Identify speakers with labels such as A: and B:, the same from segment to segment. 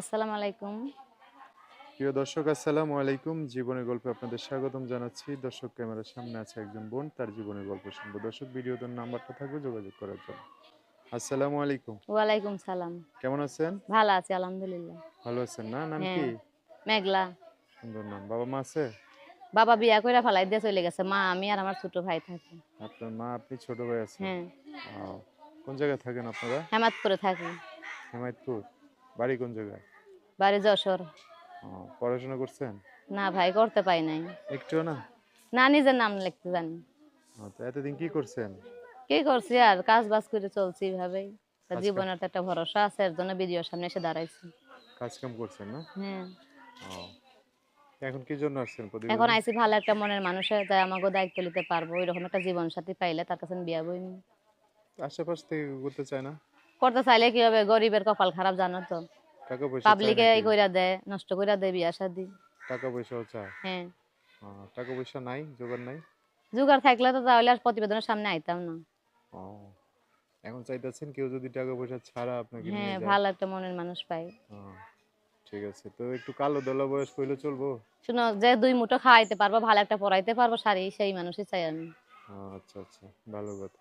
A: আসসালামু আলাইকুম।
B: প্রিয় দর্শক আসসালামু আলাইকুম। জীবনের গল্পে আপনাদের স্বাগতম জানাচ্ছি। দর্শক ক্যামেরার সামনে আছে একজন বোন তার জীবনের গল্প শুনব। দর্শক ভিডিওতে নাম্বারটা থাকবে যোগাযোগ করার জন্য। আসসালামু আলাইকুম।
A: ওয়ালাইকুম সালাম।
B: কেমন আছেন?
A: ভালো আছি আলহামদুলিল্লাহ।
B: ভালো আছেন না? নাম
A: হ্যাঁ।
B: কি?
A: মেঘলা।
B: সুন্দর নাম। বাবা মা আছে?
A: বাবা বিয়া কইরা ফালাই দিয়ে চলে গেছে। মা আমি আর আমার ছোট ভাই থাকি।
B: আপনার মা আপনি ছোট ভাই আছেন?
A: হ্যাঁ।
B: কোন জায়গায় থাকেন আপনারা?
A: হেমাতপুরে থাকি।
B: হেমায়তপুর। বাড়ি কোন জায়গায়?
A: বাড়ি যশোর।
B: পড়াশোনা করছেন?
A: না ভাই করতে পাই নাই।
B: একটুও না?
A: না নিজের নাম লিখতে জানি।
B: তো এতদিন কি করছেন?
A: কি করছি আর কাজ বাজ করে চলছি এইভাবেই তা জীবনের একটা ভরসা আছে এর জন্য ভিডিওর সামনে এসে দাঁড়াইছি।
B: কাজ কাম করছেন না?
A: হ্যাঁ।
B: এখন কি জন্য আসছেন
A: এখন আইসি ভালো একটা মনের মানুষের যাই আমাকে দায়িত্ব নিতে পারব। ওইরকম একটা জীবন সাথী পাইলে তার কাছে বিয়া বইনি।
B: আশেপাশ থেকে করতে চায় না?
A: করতে চাইলে কি হবে গরিবের কপাল খারাপ জানো তো?
B: টাকা পয়সা
A: পাবলিকে এই কইরা দেয় নষ্ট কইরা দেয় বিয়া শাদি।
B: টাকা পয়সাও চায়?
A: হ্যাঁ।
B: টাকা পয়সা নাই জোগাড় নাই?
A: জোগাড় থাকলে তো তাহলে আর প্রতিবেদনের সামনে আইতাম না।
B: ও এখন চাইতেছেন কেউ যদি টাকা পয়সা ছাড়া আপনাকে
A: হ্যাঁ ভালো একটা মনের মানুষ পাই।
B: ঠিক আছে তো একটু কালো দলা বয়স কইলে চলবো?
A: শুনো যে দুই মুঠো খাওয়াইতে পারব ভালো একটা পড়াইতে পারব শাড়ি সেই মানুষই চাই আমি।
B: আচ্ছা আচ্ছা ভালো কথা।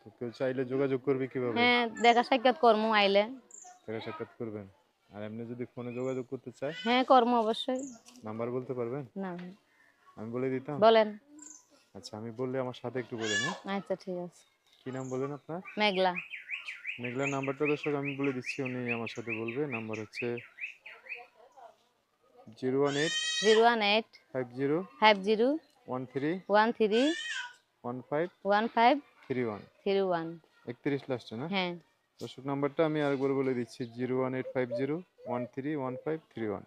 B: তো কেউ চাইলে যোগাযোগ করবে কীভাবে?
A: হ্যাঁ দেখা সাক্ষাৎ কর্ম আইলে।
B: দেখা সাক্ষাৎ করবেন। আর এমনি যদি ফোনে যোগাযোগ করতে চায়?
A: হ্যাঁ কর্ম অবশ্যই।
B: নাম্বার বলতে পারবেন?
A: না।
B: আমি বলে দিতাম?
A: বলেন।
B: আচ্ছা আমি বললে আমার সাথে একটু বলেন
A: আচ্ছা ঠিক আছে।
B: কি নাম বলেন আপনার?
A: মেঘলা।
B: মেঘলার নাম্বারটা দর্শক আমি বলে দিচ্ছি উনি আমার সাথে বলবে। নাম্বার হচ্ছে zero one eight
A: zero one eight
B: five zero
A: five zero
B: one three
A: one three
B: one five
A: one five
B: three one
A: three one
B: একত্রিশ লাস্টে না?
A: হ্যাঁ।
B: দর্শক নাম্বারটা আমি আরেকবার বলে দিচ্ছি zero one eight five zero one three one five three one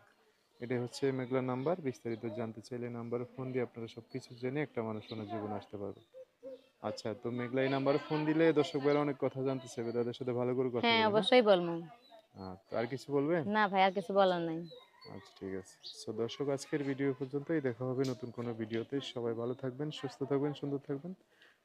B: এটাই হচ্ছে মেঘলার নাম্বার বিস্তারিত জানতে চাইলে নাম্বারে ফোন দিয়ে আপনারা সব কিছু জেনে একটা মানুষ ওনার জীবনে আসতে পারবে। আচ্ছা তো মেঘলা এই নাম্বারে ফোন দিলে দর্শক ভাইরা অনেক কথা জানতে চাইবে তাদের সাথে ভালো করে কথা
A: হ্যাঁ অবশ্যই বলব।
B: হ্যাঁ? আর কিছু বলবেন?
A: না ভাই আর কিছু বলার নাই।
B: আচ্ছা ঠিক আছে। সো দর্শক আজকের ভিডিও পর্যন্তই দেখা হবে নতুন কোনো ভিডিওতে সবাই ভালো থাকবেন সুস্থ থাকবেন সুন্দর থাকবেন।